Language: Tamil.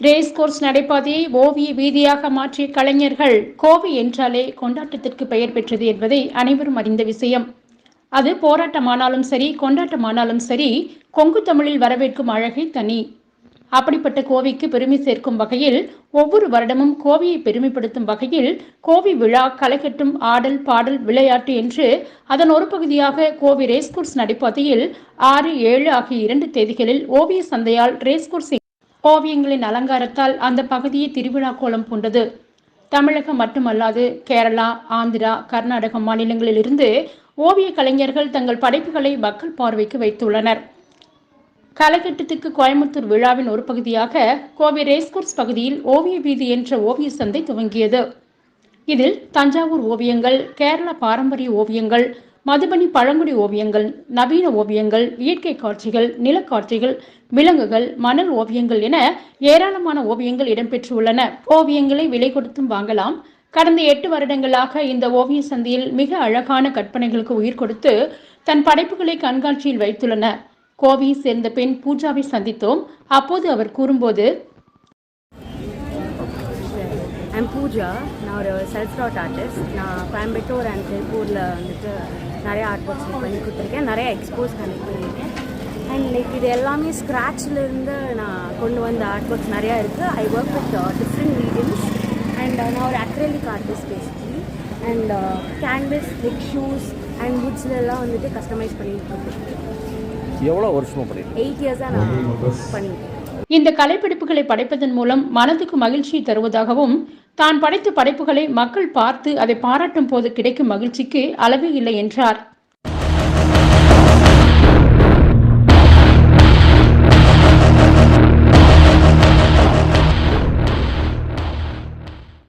ரேஸ் கோர்ஸ் நடைபாதையை ஓவிய வீதியாக மாற்றிய கலைஞர்கள் கோவை என்றாலே கொண்டாட்டத்திற்கு பெயர் பெற்றது என்பதை அனைவரும் அறிந்த விஷயம். அது போராட்டமானாலும் சரி கொண்டாட்டமானாலும் சரி கொங்கு தமிழில் வரவேற்கும் அழகை தனி. அப்படிப்பட்ட கோவைக்கு பெருமை சேர்க்கும் வகையில் ஒவ்வொரு வருடமும் கோவையை பெருமைப்படுத்தும் வகையில் கோவை விழா களைகட்டும் ஆடல் பாடல் விளையாட்டு என்று அதன் ஒரு பகுதியாக கோவை ரேஸ்கோர்ஸ் நடைபாதையில் ஆறு ஏழு ஆகிய இரண்டு தேதிகளில் ஓவிய சந்தையால் ரேஸ்கோர்ஸ் ஓவியங்களின் அலங்காரத்தால் அந்த பகுதியை திருவிழா கோலம் பூண்டது. தமிழகம் மட்டுமல்லாது கேரளா ஆந்திரா கர்நாடக மாநிலங்களிலிருந்து ஓவிய கலைஞர்கள் தங்கள் படைப்புகளை மக்கள் பார்வைக்கு வைத்துள்ளனர். கலைக்கட்டத்துக்கு கோயம்புத்தூர் விழாவின் ஒரு பகுதியாக கோவை ரேஸ்கோர்ஸ் பகுதியில் ஓவிய வீதி என்ற ஓவிய சந்தை துவங்கியது. இதில் தஞ்சாவூர் ஓவியங்கள் கேரள பாரம்பரிய ஓவியங்கள் மதுபனி பழங்குடி ஓவியங்கள் நவீன ஓவியங்கள் இயற்கை காட்சிகள் நிலக்காட்சிகள் விலங்குகள் மணல் ஓவியங்கள் என ஏராளமான ஓவியங்கள் இடம்பெற்றுள்ளன. ஓவியங்களை விலை கொடுத்தும் வாங்கலாம். கடந்த எட்டு வருடங்களாக இந்த ஓவிய சந்தையில் மிக அழகான கற்பனைகளுக்கு உயிர் கொடுத்து தன் படைப்புகளை கண்காட்சியில் வைத்துள்ளன. கோவையை சேர்ந்த பெண் பூஜாவை சந்தித்தோம். அப்போது அவர் கூறும்போது பூஜா நான் ஒரு செல்ஃப் டாட் ஆர்டிஸ்ட் நான் கோயம்புத்தூர் அண்ட் திருப்பூரில் வந்துட்டு நிறைய ஆர்ட் ஒர்க்ஸ் பண்ணி கொடுத்துருக்கேன். நிறைய எக்ஸ்போஸ் கனெக்ட் பண்ணியிருக்கேன். அண்ட் லைக் இது எல்லாமே ஸ்க்ராட்ச்லேருந்து நான் கொண்டு வந்த ஆர்ட் ஒர்க்ஸ் நிறையா இருக்குது I work with different mediums and நான் ஒரு acrylic artist basically and canvas like shoes and வுட்ஸ்ல எல்லாம் வந்துட்டு கஸ்டமைஸ் பண்ணிட்டு இருக்கேன். எவ்வளோ வருஷமாக பண்ணிருக்கீங்க? எயிட் இயர்ஸாக நான் பண்ணியிருக்கேன் இந்த கலைப்படைப்புகளை படைப்பதன் மூலம் மனதுக்கு மகிழ்ச்சியை தருவதாகவும் தான் படைத்த படைப்புகளை மக்கள் பார்த்து அதை பாராட்டும் போது கிடைக்கும் மகிழ்ச்சிக்கு அளவே இல்லை என்றார்.